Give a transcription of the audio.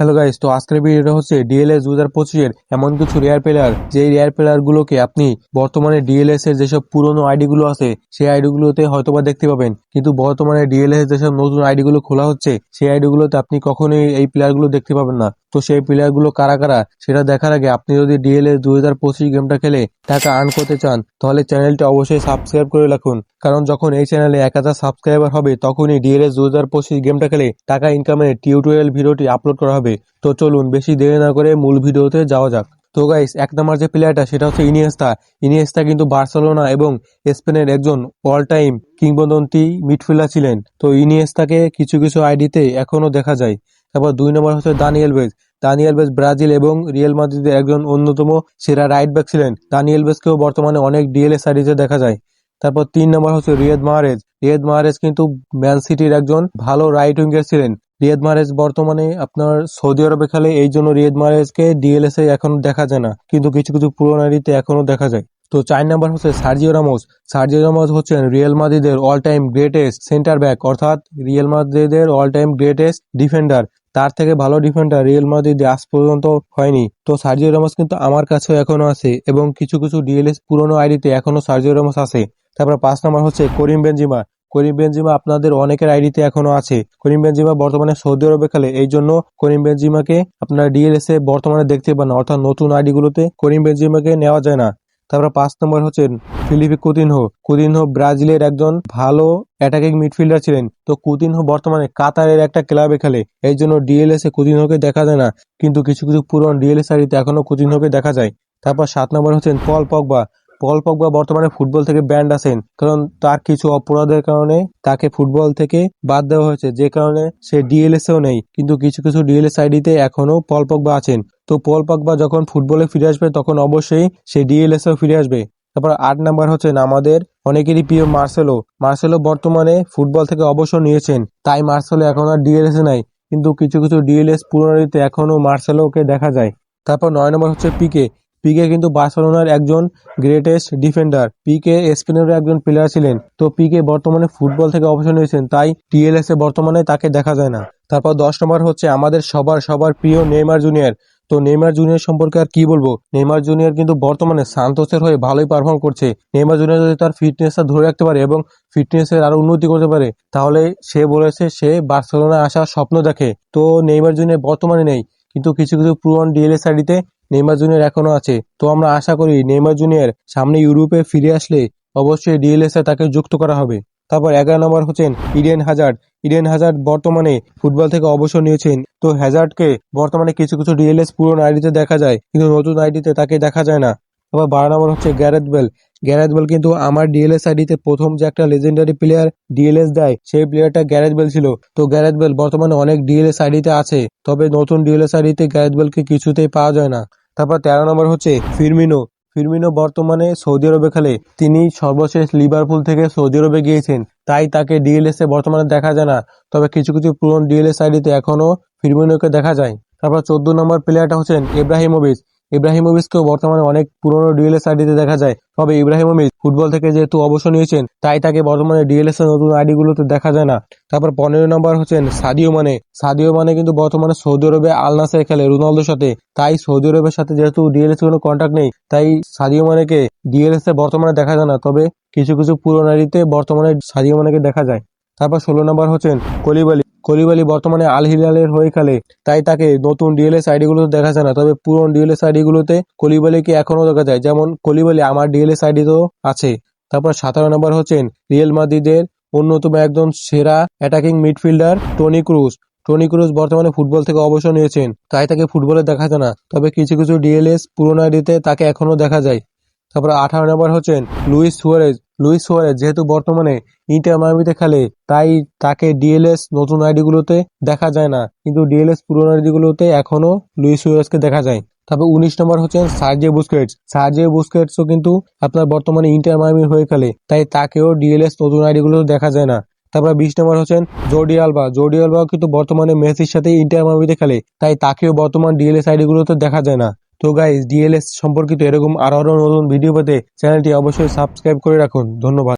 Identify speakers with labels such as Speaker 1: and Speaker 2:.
Speaker 1: Hello guys, তো আজকের ভিডিওটা হচ্ছে ডিএলএস দু হাজার পঁচিশের এমন কিছু রেয়ার প্লেয়ার যেই রেয়ার প্লেয়ার গুলোকে আপনি বর্তমানে ডিএলএস এর যেসব পুরনো আইডি গুলো আছে, সেই আইডি গুলোতে হয়তোবা দেখতে পাবেন। কিন্তু বর্তমানে ডিএলএস যেসব নতুন আইডি গুলো খোলা হচ্ছে, সেই আইডি গুলোতে আপনি কখনোই এই প্লেয়ারগুলো দেখতে পাবেন না। তো সেই প্লেয়ারগুলো কারা কারা, সেটা দেখার আগে আপনি যদি ডিএলএস দু হাজার পঁচিশ গেমটা খেলে টাকা আর্ন করতে চান, তাহলে চ্যানেলটা অবশ্যই সাবস্ক্রাইব করে রাখুন। কারণ যখন এই চ্যানেলে এক হাজার সাবস্ক্রাইবার হবে, তখনই ডিএলএস দু হাজার পঁচিশ গেমটা খেলে টাকা ইনকামের টিউটোরিয়াল ভিডিওটি আপলোড করা হবে। তো চলুন, বেশি দেরি না করে মূল ভিডিওতে যাওয়া যাক। তো গাইস এক নম্বর যে প্লেয়ারটা সেটা হচ্ছে ইনিয়েস্তা। ইনিয়েস্তা কিন্তু বার্সেলোনা এবং স্পেনের একজন অল টাইম কিংবদন্তি মিডফিল্ডার ছিলেন। তো ইনিয়েস্তাকে কিছু কিছু আইডিতে এখনও দেখা যায়। তারপর দুই নম্বর হচ্ছে Daniel Alves. Daniel Alves Brazil এবং রিয়েল মাদ্রিদের একজন অন্যতম সেরা রাইট ব্যাক ছিলেন। দানিয়েল বেজকেও বর্তমানে অনেক ডিএলএস আইডিতে দেখা যায়। তারপর তিন নম্বর হচ্ছে রিয়াদ মাহারেজ। রিয়াদ মাহারেজ কিন্তু ম্যান সিটির একজন ভালো রাইট উইঙ্গার ছিলেন। রিয়াদ মাহারেজ বর্তমানে আপনার সৌদি আরবে খেলে এই জন্য রিয়াদ মাহারেজকে ডিএলএস এ এখনও দেখা যায় না। কিন্তু কিছু কিছু পুরোনো আইডিতে এখনও দেখা যায়। তো চার নাম্বার হচ্ছে সার্জিও রামোস। সার্জিও রামোস হচ্ছেন রিয়েল মাদ্রিদের all time greatest centre back অর্থাৎ রিয়েল মাদ্রিদের অল টাইম গ্রেটেস্ট ডিফেন্ডার তার থেকে ভালো ডিফেন্ডার রিয়েল মাদ্রিদে আজ পর্যন্ত হয়নি। তো সার্জিও রামোস কিন্তু আমার কাছেও এখনও আছে এবং কিছু কিছু ডিএলএস পুরনো আইডিতে এখনও সার্জিও রামোস আছে। তারপর পাঁচ নাম্বার হচ্ছে করিম বেনজিমা। করিম বেনজিমা আপনাদের অনেকের আইডিতে এখনও আছে। করিম বেনজিমা বর্তমানে সৌদি আরবে খেলে এই জন্য করিম বেনজিমাকে আপনার ডিএলএস এ বর্তমানে দেখতে পান অর্থাৎ নতুন আইডি গুলোতে করিম বেনজিমাকে নেওয়া যায় না। তারপর পাঁচ নম্বর হচ্ছেন ফিলিপি কুতিনহো। কুতিনহো ব্রাজিলের একজন ভালো অ্যাটাকিং মিডফিল্ডার ছিলেন। তো কুতিনহো বর্তমানে কাতারের একটা ক্লাবে খেলে। এই জন্য ডিএলএস এ কুতিনহোকে দেখা যায় না। কিন্তু কিছু কিছু পুরনো ডিএলএস আইডিতে এখনও কুতিনহোকে দেখা যায়। তারপর সাত নম্বর হচ্ছেন পল পগবা। পল পগবা বর্তমানে ফুটবল থেকে ব্যান্ড আছেন। কারণ তার কিছু অপরাধের কারণে তাকে ফুটবল থেকে বাদ দেওয়া হয়েছে। যে কারণে সে ডিএলএস এও নেই। কিন্তু কিছু কিছু ডিএলএস আইডিতে এখনও পল পগবা আছেন। তো পল পগবা যখন ফুটবলে ফিরে আসবে, তখন অবশ্যই সে ডিএলএস এও ফিরে আসবে। তারপর আট নাম্বার হচ্ছেন আমাদের অনেকেরই প্রিয় মার্সেলো। মার্সেলো বর্তমানে ফুটবল থেকে অবসর নিয়েছেন। তাই মার্সেলো এখন আর ডিএলএস নাই। কিন্তু কিছু কিছু ডিএলএস পুনরাবৃত্তি এখনও মার্সেলোকে দেখা যায়। তারপর নয় নম্বর হচ্ছে পিকে। পিকে কিন্তু বার্সেলোনার একজন গ্রেটেস্ট ডিফেন্ডার পিকে স্পেনের একজন প্লেয়ার ছিলেন। তো পিকে বর্তমানে ফুটবল থেকে অবসর নিয়েছেন, তাই টিএলএস এ বর্তমানে তাকে দেখা যায় না। তারপর দশ নম্বর হচ্ছে আমাদের সবার সবার প্রিয় নেইমার জুনিয়র তো নেইমার জুনিয়র সম্পর্কে আর কি বলব? নেইমার জুনিয়র কিন্তু বর্তমানে সান্তোসের হয়ে ভালোই পারফর্ম করছে। নেইমার জুনিয়র যদি তার ফিটনেসটা ধরে রাখতে পারে এবং ফিটনেসের আরও উন্নতি করতে পারে, তাহলে সে বলেছে সে বার্সেলোনায় আসার স্বপ্ন দেখে। তো নেইমার জুনিয়র বর্তমানে নেই, কিন্তু কিছু কিছু পুরন ডিএলএস আইডিতে নেইমার জুনিয়র এখনও আছে। তো আমরা আশা করি নেইমার জুনিয়র সামনে ইউরোপে ফিরে আসলে অবশ্যই ডিএলএস এ তাকে যুক্ত করা হবে। তারপর এগারো নম্বর হচ্ছেন ইডেন হাজার্ড। ইডেন হাজার্ড বর্তমানে ফুটবল থেকে অবসর নিয়েছেন। তো হ্যাজার্ডকে বর্তমানে কিছু কিছু ডিএলএস পুরনো আইডিতে দেখা যায়, কিন্তু নতুন আইডিতে তাকে দেখা যায় না। তারপর বারো নম্বর হচ্ছে গ্যারেথ বেল। গ্যারেথ বেল কিন্তু আমার ডিএলএস আইডিতে প্রথম যে একটা লেজেন্ডারি প্লেয়ার ডিএলএস দেয়, সেই প্লেয়ারটা গ্যারেথ বেল ছিল। তো গ্যারেথ বেল বর্তমানে অনেক ডিএলএস আইডিতে আছে, তবে নতুন ডিএলএস আইডিতে গ্যারেথ বেলকে কিছুতেই পাওয়া যায় না। তারপর তেরো নম্বর হচ্ছে ফিরমিনো। ফিরমিনো বর্তমানে সৌদি আরবে খেলে। তিনি সর্বশেষ লিভারপুল থেকে সৌদি আরবে গিয়েছেন। তাই তাকে ডিএলএস এ বর্তমানে দেখা যায় না। তবে কিছু কিছু পুরনো ডিএলএস আইডিতে এখনও ফিরমিনোকে দেখা যায়। তারপর চোদ্দ নম্বর প্লেয়ারটা হচ্ছেন ইব্রাহিমোভিচ। ইব্রাহিমোভিচকেও বর্তমানে অনেক পুরনো ডিএলএস আইডিতে দেখা যায়। তবে ইব্রাহিমোভিচ ফুটবল থেকে যেহেতু অবসর নিয়েছেন, তাই তাকে বর্তমানে ডিএলএস এর নতুন আইডি গুলোতে দেখা যায় না। তারপর পনেরো নম্বর হচ্ছেন সাদিও মানে। সাদিও মানে কিন্তু বর্তমানে সৌদি আরবে আল নাসের খেলে রোনালদোর সাথে। তাই সৌদি আরবের সাথে যেহেতু ডিএলএস কোনো কন্ট্যাক্ট নেই, তাই সাদিও মানেকে ডিএলএস এ বর্তমানে দেখা যায় না। তবে কিছু কিছু পুরনো আইডিতে বর্তমানে সাদিও মানেকে দেখা যায়। তারপর ষোলো নম্বর হচ্ছেন কলিবালি। কলিবালি বর্তমানে আল হিলালের হয়ে খেলে তাই তাকে নতুন ডিএলএস আইডি গুলোতে দেখা যায় না। তবে পুরনো ডিএলএস আইডিগুলোতে কলিবালিকে এখনও দেখা যায়। যেমন কলিবালি আমার ডিএলএস আইডিতেও আছে। তারপর সতেরো নম্বর হচ্ছেন রিয়েল মাদ্রিদের অন্যতম একজন সেরা attacking midfielder Toni Kroos. Toni Kroos বর্তমানে ফুটবল থেকে অবসর নিয়েছেন, তাই তাকে ফুটবলে দেখা যায় না। তবে কিছু কিছু ডিএলএস পুরোনো আইডিতে তাকে এখনও দেখা যায়। তারপর আঠারো নম্বর হচ্ছেন লুইস সুয়ারেজ। লুইস সুয়ারেজ, যেহেতু বর্তমানে ইন্টার মায়ামিতে খেলে, তাই তাকে ডিএলএস নতুন আইডি গুলোতে দেখা যায় না। কিন্তু ডিএলএস পুরোনো আইডি গুলোতে এখনও লুইস সুয়ারেজকে দেখা যায়। তারপর উনিশ নম্বর হচ্ছেন সার্জে বুস্কেটস। সার্জে বুস্কেটসও কিন্তু আপনার বর্তমানে ইন্টার মায়ামি হয়ে খেলে, তাই তাকেও ডিএলএস নতুন আইডি গুলোতে দেখা যায় না। তারপর বিশ নম্বর হচ্ছেন জোডি আলবা জোডি আলবাও কিন্তু বর্তমানে মেসির সাথে ইন্টার মায়ামিতে খেলে, তাই তাকেও বর্তমান ডিএলএস আইডি গুলোতে দেখা যায় না। তো গাইজ ডিএলএস সম্পর্কিত এরকম আরও আরও নতুন ভিডিও পেতে চ্যানেলটি অবশ্যই সাবস্ক্রাইব করে রাখুন। ধন্যবাদ।